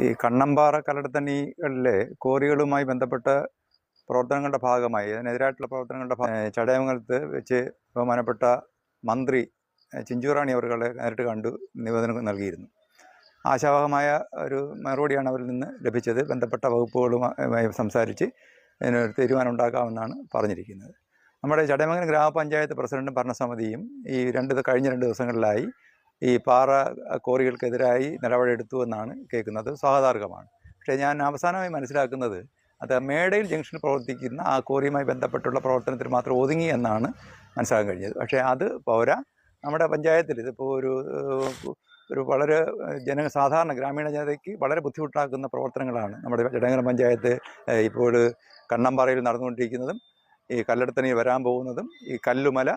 ഈ കണ്ണമ്പാറ കലടത്തണ്ണികളിലെ കോറികളുമായി ബന്ധപ്പെട്ട പ്രവർത്തനങ്ങളുടെ ഭാഗമായി അതിനെതിരായിട്ടുള്ള പ്രവർത്തനങ്ങളുടെ ചടയമംഗലത്ത് വെച്ച് ബഹുമാനപ്പെട്ട മന്ത്രി ചിഞ്ചുറാണി അവർകളെ നേരിട്ട് കണ്ടു നിവേദനം നൽകിയിരുന്നു. ആശാവഹമായ ഒരു മറുപടിയാണ് അവരിൽ നിന്ന് ലഭിച്ചത്. ബന്ധപ്പെട്ട വകുപ്പുകളുമായി സംസാരിച്ച് ഇതിനൊരു തീരുമാനം ഉണ്ടാക്കാമെന്നാണ് പറഞ്ഞിരിക്കുന്നത്. നമ്മുടെ ചടയമംഗലം ഗ്രാമപഞ്ചായത്ത് പ്രസിഡന്റും ഭരണസമിതിയും ഈ രണ്ട് കഴിഞ്ഞ രണ്ട് ദിവസങ്ങളിലായി ഈ പാറ കോറികൾക്കെതിരായി നിലപാടെടുത്തു എന്നാണ് കേൾക്കുന്നത്. സ്വാഗതാർഹമാണ് പക്ഷേ ഞാൻ അവസാനമായി മനസ്സിലാക്കുന്നത് അത് മേടയിൽ ജംഗ്ഷൻ പ്രവർത്തിക്കുന്ന ആ കോറിയുമായി ബന്ധപ്പെട്ടുള്ള പ്രവർത്തനത്തിൽ മാത്രം ഒതുങ്ങി എന്നാണ് മനസ്സിലാക്കാൻ കഴിഞ്ഞത്. പക്ഷേ അത് പോരാ. നമ്മുടെ പഞ്ചായത്തിൽ ഇതിപ്പോൾ ഒരു ഒരു വളരെ ജന സാധാരണ ഗ്രാമീണ ജനതയ്ക്ക് വളരെ ബുദ്ധിമുട്ടാക്കുന്ന പ്രവർത്തനങ്ങളാണ് നമ്മുടെ ഇടങ്ങര പഞ്ചായത്ത് ഇപ്പോൾ കണ്ണമ്പാറയിൽ നടന്നുകൊണ്ടിരിക്കുന്നതും ഈ കല്ലെടുത്തണി വരാൻ പോകുന്നതും ഈ കല്ലുമല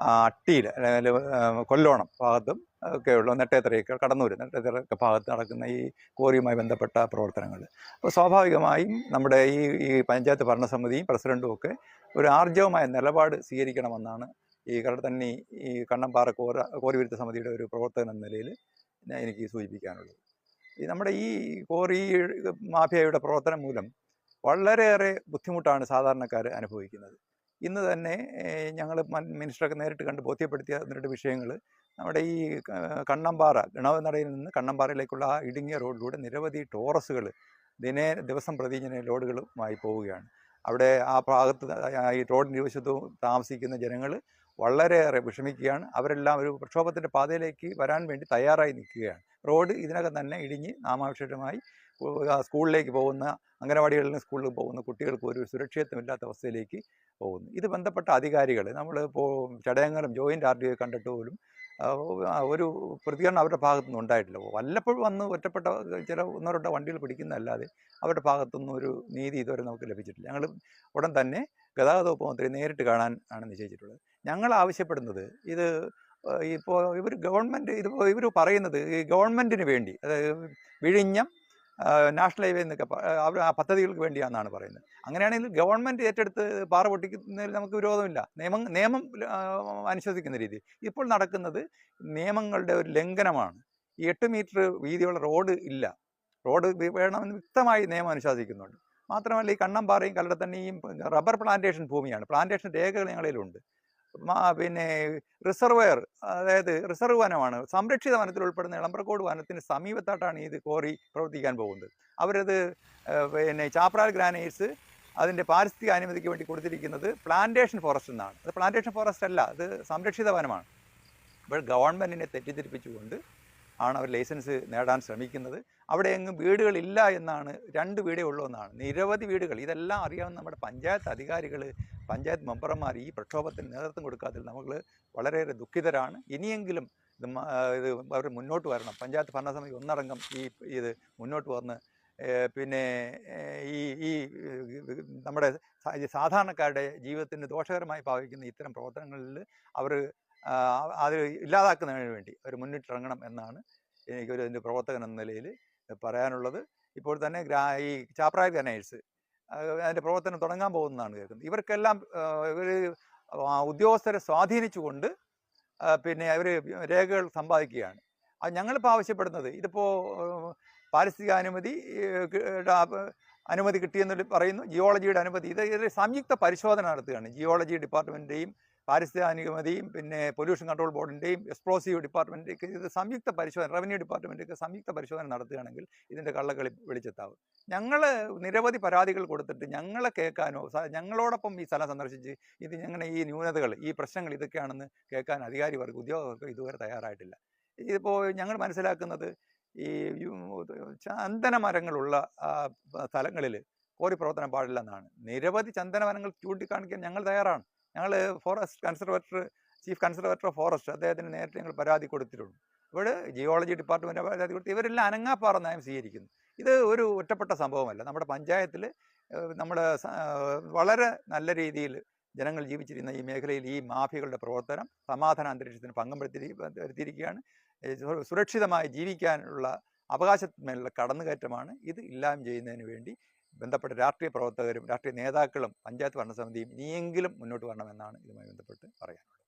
അട്ടിയിൽ അല്ലെങ്കിൽ കൊല്ലോണം ഭാഗത്തും ഒക്കെയുള്ള നെട്ടേത്തറയൊക്കെ കടന്നൂർ നെട്ടേത്തറയൊക്കെ ഭാഗത്ത് നടക്കുന്ന ഈ കോറിയുമായി ബന്ധപ്പെട്ട പ്രവർത്തനങ്ങൾ. അപ്പോൾ സ്വാഭാവികമായും നമ്മുടെ ഈ ഈ പഞ്ചായത്ത് ഭരണസമിതിയും പ്രസിഡന്റും ഒക്കെ ഒരു ആർജവമായ നിലപാട് സ്വീകരിക്കണമെന്നാണ് ഈ കടത്തണ്ണി ഈ കണ്ണമ്പാറ കോര കോറി വിരുദ്ധ സമിതിയുടെ ഒരു പ്രവർത്തകൻ എന്ന നിലയിൽ എനിക്ക് സൂചിപ്പിക്കാനുള്ളത്. ഈ നമ്മുടെ ഈ കോറി മാഫിയയുടെ പ്രവർത്തനം മൂലം വളരെയേറെ ബുദ്ധിമുട്ടാണ് സാധാരണക്കാർ അനുഭവിക്കുന്നത്. ഇന്ന് തന്നെ ഞങ്ങൾ മിനിസ്റ്ററൊക്കെ നേരിട്ട് കണ്ട് ബോധ്യപ്പെടുത്തിയ രണ്ട് വിഷയങ്ങൾ നമ്മുടെ ഈ കണ്ണമ്പാറ ഗണവനടയിൽ നിന്ന് കണ്ണമ്പാറയിലേക്കുള്ള ആ ഇടുങ്ങിയ റോഡിലൂടെ നിരവധി ടോറസുകൾ ദിനേ ദിവസം പ്രതി ഇങ്ങനെ ലോഡുകളുമായി പോവുകയാണ്. അവിടെ ആ ഭാഗത്ത് ഈ റോഡിന്റെ ഇരുവശത്തും താമസിക്കുന്ന ജനങ്ങൾ വളരെയേറെ വിഷമിക്കുകയാണ്. അവരെല്ലാം ഒരു പ്രക്ഷോഭത്തിന്റെ പാതയിലേക്ക് വരാൻ വേണ്ടി തയ്യാറായി നിൽക്കുകയാണ്. റോഡ് ഇതിനകം തന്നെ ഇടിഞ്ഞ് നാമാവശേഷമായി സ്കൂളിലേക്ക് പോകുന്ന അംഗനവാടികളിൽ നിന്ന് സ്കൂളിൽ പോകുന്ന കുട്ടികൾക്ക് ഒരു സുരക്ഷിതത്വമില്ലാത്ത അവസ്ഥയിലേക്ക് പോകുന്നു. ഇത് ബന്ധപ്പെട്ട അധികാരികൾ നമ്മൾ ഇപ്പോൾ ചടയങ്ങളും ജോയിന്റ് ആർ ഡി ഒ കണ്ടിട്ട് പോലും ഒരു പ്രതികരണം അവരുടെ ഭാഗത്തുനിന്ന് ഉണ്ടായിട്ടില്ല. വല്ലപ്പോഴും വന്ന് ഒറ്റപ്പെട്ട ചില ഒന്നോ രണ്ടോ വണ്ടികൾ പിടിക്കുന്നതല്ലാതെ അവരുടെ ഭാഗത്തുനിന്നും ഒരു നീതി ഇതുവരെ നമുക്ക് ലഭിച്ചിട്ടില്ല. ഞങ്ങൾ ഉടൻ തന്നെ ഗതാഗത വകുപ്പ് മന്ത്രി നേരിട്ട് കാണാൻ ആണ് നിശ്ചയിച്ചിട്ടുള്ളത്. ഞങ്ങൾ ആവശ്യപ്പെടുന്നത് ഇത് ഇപ്പോൾ ഇവർ ഗവൺമെന്റ് ഇത് ഇവർ പറയുന്നത് ഈ ഗവൺമെന്റിന് വേണ്ടി അതായത് വിഴിഞ്ഞം നാഷണൽ ഹൈവേ എന്നൊക്കെ അവർ ആ പദ്ധതികൾക്ക് വേണ്ടിയാണെന്നാണ് പറയുന്നത്. അങ്ങനെയാണെങ്കിൽ ഗവൺമെന്റ് ഏറ്റെടുത്ത് പാറ പൊട്ടിക്കുന്നതിൽ നമുക്ക് വിരോധമില്ല. നിയമം നിയമം അനുശോസിക്കുന്ന രീതി. ഇപ്പോൾ നടക്കുന്നത് നിയമങ്ങളുടെ ഒരു ലംഘനമാണ്. ഈ എട്ട് മീറ്റർ വീതിയുള്ള റോഡ് ഇല്ല. റോഡ് വേണമെന്ന് വ്യക്തമായി നിയമം അനുശാസിക്കുന്നുണ്ട്. മാത്രമല്ല ഈ കണ്ണമ്പാറയും കല്ലടത്തണ്ണിയും റബ്ബർ പ്ലാന്റേഷൻ ഭൂമിയാണ്. പ്ലാന്റേഷൻ രേഖകൾ ഞങ്ങളിലുണ്ട് പിന്നെ റിസർവയർ അതായത് റിസർവ് വനമാണ്. സംരക്ഷിത വനത്തിൽ ഉൾപ്പെടുന്ന ഇളമ്പ്രക്കോട് വനത്തിന് സമീപത്തായിട്ടാണ് ഇത് കോറി പ്രവർത്തിക്കാൻ പോകുന്നത്. അവരത് പിന്നെ ചാപ്രാൽ ഗ്രാനൈറ്റ്സ് അതിന്റെ പാരിസ്ഥിതിക അനുമതിക്ക് വേണ്ടി കൊടുത്തിരിക്കുന്നത് പ്ലാന്റേഷൻ ഫോറസ്റ്റ് എന്നാണ്. അത് പ്ലാന്റേഷൻ ഫോറസ്റ്റ് അല്ല അത് സംരക്ഷിത വനമാണ്. അപ്പോൾ ഗവൺമെന്റിനെ തെറ്റിദ്ധരിപ്പിച്ചുകൊണ്ട് ആണ് അവർ ലൈസൻസ് നേടാൻ ശ്രമിക്കുന്നത്. അവിടെ എങ്ങും വീടുകളില്ല എന്നാണ് രണ്ട് വീടേ ഉള്ളൂ എന്നാണ്. നിരവധി വീടുകൾ. ഇതെല്ലാം അറിയാവുന്ന നമ്മുടെ പഞ്ചായത്ത് അധികാരികൾ പഞ്ചായത്ത് മെമ്പർമാർ ഈ പ്രക്ഷോഭത്തിന് നേതൃത്വം കൊടുക്കാതിൽ നമ്മൾ വളരെയേറെ ദുഃഖിതരാണ്. ഇനിയെങ്കിലും ഇത് ഇത് അവർ മുന്നോട്ട് വരണം. പഞ്ചായത്ത് ഭരണസമിതി ഒന്നടങ്കം ഈ ഇത് മുന്നോട്ട് വന്ന് പിന്നെ ഈ ഈ നമ്മുടെ സാധാരണക്കാരുടെ ജീവിതത്തിന് ദോഷകരമായി ഭാവിക്കുന്ന ഇത്തരം പ്രവർത്തനങ്ങളിൽ അവർ അത് ഇല്ലാതാക്കുന്നതിന് വേണ്ടി അവർ മുന്നിട്ടിറങ്ങണം എന്നാണ് എനിക്കൊരു എന്റെ പ്രവർത്തകൻ എന്ന നിലയിൽ പറയാനുള്ളത്. ഇപ്പോൾ തന്നെ ഈ ചാപ്രായ ഗനേഴ്സ് അതിന്റെ പ്രവർത്തനം തുടങ്ങാൻ പോകുന്നതാണ് കേൾക്കുന്നത്. ഇവർക്കെല്ലാം ഇവർ ഉദ്യോഗസ്ഥരെ സ്വാധീനിച്ചുകൊണ്ട് പിന്നെ അവർ രേഖകൾ സമ്പാദിക്കുകയാണ്. അത് ഞങ്ങളിപ്പോൾ ആവശ്യപ്പെടുന്നത് ഇതിപ്പോൾ പാരിസ്ഥിതിക അനുമതി അനുമതി കിട്ടിയെന്ന് പറയുന്നു. ജിയോളജിയുടെ അനുമതി. ഇത് ഇതിൽ സംയുക്ത പരിശോധന നടത്തുകയാണ് ജിയോളജി ഡിപ്പാർട്ട്മെന്റിന്റെയും പാരിസ്ഥിതിക അനുമതിയും പിന്നെ പൊല്യൂഷൻ കൺട്രോൾ ബോർഡിന്റെയും എക്സ്പ്ലോസീവ് ഡിപ്പാർട്ട്മെന്റൊക്കെ ഇത് സംയുക്ത പരിശോധന റവന്യൂ ഡിപ്പാർട്ട്മെന്റൊക്കെ സംയുക്ത പരിശോധന നടത്തുകയാണെങ്കിൽ ഇതിന്റെ കള്ളക്കളി വെളിച്ചെത്താവും. ഞങ്ങൾ നിരവധി പരാതികൾ കൊടുത്തിട്ട് ഞങ്ങളെ കേൾക്കാനോ ഞങ്ങളോടൊപ്പം ഈ സ്ഥലം സന്ദർശിച്ച് ഇത് ഞങ്ങളുടെ ഈ ന്യൂനതകൾ ഈ പ്രശ്നങ്ങൾ ഇതൊക്കെയാണെന്ന് കേൾക്കാൻ അധികാരിവർക്ക് ഉദ്യോഗസ്ഥർക്ക് ഇതുവരെ തയ്യാറായിട്ടില്ല. ഇതിപ്പോൾ ഞങ്ങൾ മനസ്സിലാക്കുന്നത് ഈ ചന്ദനമരങ്ങളുള്ള ചന്ദന മരങ്ങളുള്ള സ്ഥലങ്ങളിൽ കോറി പ്രവർത്തനം പാടില്ലെന്നാണ്. നിരവധി ചന്ദന മരങ്ങൾ ചൂണ്ടിക്കാണിക്കാൻ ഞങ്ങൾ തയ്യാറാണ്. ഞങ്ങൾ forest conservator chief conservator of forest അദ്ദേഹത്തിന് നേരിട്ട് ഞങ്ങൾ പരാതി കൊടുത്തിട്ടുണ്ട്. ഇവിടെ ജിയോളജി ഡിപ്പാർട്ട്മെന്റ് പരാതി കൊടുത്ത് ഇവരെല്ലാം അനങ്ങാപ്പാറ നയം സ്വീകരിക്കുന്നു. ഇത് ഒരു ഒറ്റപ്പെട്ട സംഭവമല്ല. നമ്മുടെ പഞ്ചായത്തിൽ നമ്മൾ വളരെ നല്ല രീതിയിൽ ജനങ്ങൾ ജീവിച്ചിരുന്ന ഈ മേഖലയിൽ ഈ മാഫിയകളുടെ പ്രവർത്തനം സമാധാന അന്തരീക്ഷത്തിന് സു- സുരക്ഷിതമായി ജീവിക്കാനുള്ള അവകാശത്തിന്മേലുള്ള കടന്നുകയറ്റമാണ് ഇത് ഇല്ലായ്മ ചെയ്യുന്നതിന് വേണ്ടി ബന്ധപ്പെട്ട രാഷ്ട്രീയ പ്രവർത്തകരും രാഷ്ട്രീയ നേതാക്കളും പഞ്ചായത്ത് ഭരണസമിതിയും ഇനിയെങ്കിലും മുന്നോട്ട് വരണമെന്നാണ് ഇതുമായി ബന്ധപ്പെട്ട് പറയാനുള്ളത്.